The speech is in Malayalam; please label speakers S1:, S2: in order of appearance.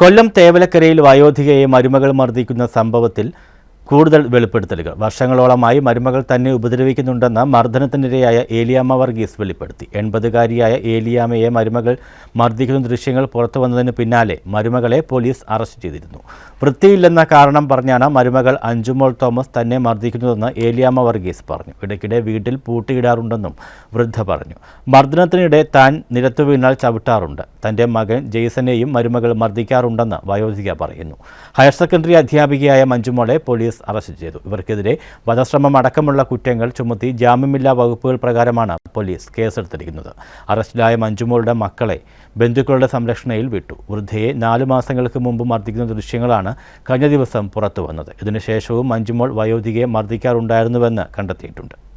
S1: കൊല്ലം തേവലക്കരയിൽ വയോധികയെ മരുമകൾ മർദ്ദിക്കുന്ന സംഭവത്തിൽ കൂടുതൽ വെളിപ്പെടുത്തലുകൾ. വർഷങ്ങളോളമായി മരുമകൾ തന്നെ ഉപദ്രവിക്കുന്നുണ്ടെന്ന മർദ്ദനത്തിനിരയായ ഏലിയാമ്മ വർഗീസ് വെളിപ്പെടുത്തി. എൺപതുകാരിയായ ഏലിയാമ്മയെ മരുമകൾ മർദ്ദിക്കുന്ന ദൃശ്യങ്ങൾ പുറത്തു വന്നതിന് പിന്നാലെ മരുമകളെ പോലീസ് അറസ്റ്റ് ചെയ്തിരുന്നു. വൃത്തിയില്ലെന്ന കാരണം പറഞ്ഞാണ് മരുമകൾ അഞ്ചുമോൾ തോമസ് തന്നെ മർദ്ദിക്കുന്നതെന്ന് ഏലിയാമ്മ വർഗീസ് പറഞ്ഞു. ഇടയ്ക്കിടെ വീട്ടിൽ പൂട്ടിയിടാറുണ്ടെന്നും വൃദ്ധ പറഞ്ഞു. മർദ്ദനത്തിനിടെ താൻ നിരത്തു വീണാൽ ചവിട്ടാറുണ്ട്. തന്റെ മകൻ ജെയ്സനെയും മരുമകൾ മർദ്ദിക്കാറുണ്ടെന്ന് വയോധിക പറയുന്നു. ഹയർ സെക്കൻഡറി അധ്യാപികയായ മഞ്ജുമോളെ പോലീസ് അറസ്റ്റ് ചെയ്തു. ഇവർക്കെതിരെ വധശ്രമം അടക്കമുള്ള കുറ്റങ്ങൾ ചുമത്തി ജാമ്യമില്ലാ വകുപ്പുകൾ പ്രകാരമാണ് പോലീസ് കേസെടുത്തിരിക്കുന്നത്. അറസ്റ്റിലായ മഞ്ജുമോളുടെ മക്കളെ ബന്ധുക്കളുടെ സംരക്ഷണയിൽ വിട്ടു. വൃദ്ധയെ നാലു മാസങ്ങൾക്ക് മുമ്പ് മർദ്ദിക്കുന്ന ദൃശ്യങ്ങളാണ് കഴിഞ്ഞ ദിവസം പുറത്തു വന്നത് ഇതിനുശേഷവും മഞ്ജുമോൾ വയോധികയെ മർദ്ദിക്കാറുണ്ടായിരുന്നുവെന്ന് കണ്ടെത്തിയിട്ടുണ്ട്.